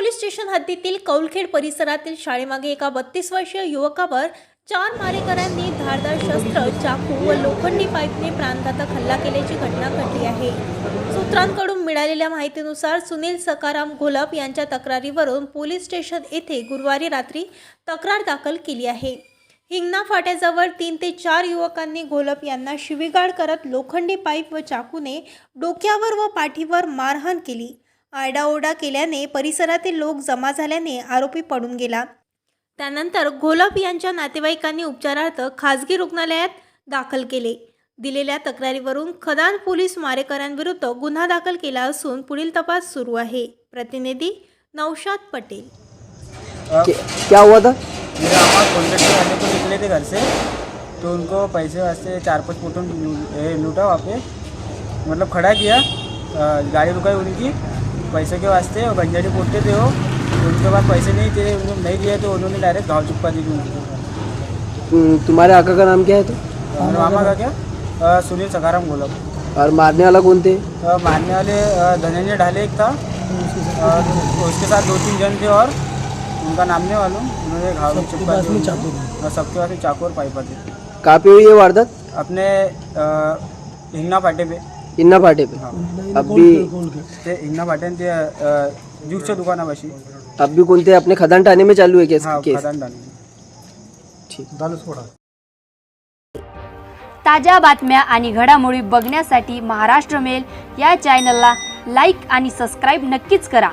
Police station हद्दीतील कौलखेड परिसरातील शाळेमागे एका बत्तीस वर्षीय युवकावर चार मारेकऱ्यांनी धारदार शस्त्र चाकू व लोखंडी पाईपने प्राणघातक हल्ला केल्याची घटना घडली आहे. सूत्रांकडून मिळालेल्या माहितीनुसार सुनील सकाराम घोलप यांच्या तक्रारीवरून पोलीस स्टेशन येथे गुरुवारी रात्री तक्रार दाखल केली आहे. हिंगणा फाट्याजवळ तीन ते चार युवकांनी घोलप यांना शिवीगाळ करत लोखंडी पाईप व चाकूने डोक्यावर व पाठीवर मारहाण केली. आरडाओरडा केल्याने परिसरातील लोक जमा झाल्याने आरोपी पडून गेला. त्यानंतर घोलप यांच्या नातेवाईकांनी उपचारार्थ खासगी रुग्णालयात दाखल केले. दिलेल्या तक्रारीवरून खदान पोलीस मारेकऱ्यांविरुद्ध गुन्हा दाखल केला असून पुढील तपास सुरू आहे. प्रतिनिधी नौशाद पटेल. क्या हुआ था? मेरे कॉन्ट्रैक्ट के निकले थे घर से तो उनको पैसे वास्ते चार पाँच फोटो लूटा वहाँ पे। मतलब खड़ा किया गाड़ी रुकाई उनकी। पैसे के वास्ते और गंजाड़ी पोटते थे वो उनके बाद पैसे नहीं थे उन्होंने नहीं दिए तो उन्होंने डायरेक्ट घाव चुपका दी थी उनको। तुम्हारे आका का नाम क्या है तो? मामा का क्या? सुनील सखाराम गोलब और मारने वाला कौन थे? मारने वाले धनंजय ढाले एक था और उसके साथ दो तीन जन थे और उनका नाम नहीं मालूम उन्होंने घाव चुपका दी और सबके पास चाकू और पाइपा थे। कहाँ पे हुई ये वारदात? अपने हिंगणा फाटे पे। इन्ना फाटे पे? हा. अभी ते हिंगणा फाट्यान ते ज्यूसच्या दुकानापाशी. अभी कोणते अपने खदान ठाणे में चालू है केस हा केस? खदान डाणे ताज्या बातम्या आणि घडामोडी बघण्यासाठी महाराष्ट्र मेल या चॅनलला लाईक आणि सबस्क्राईब नक्कीच करा.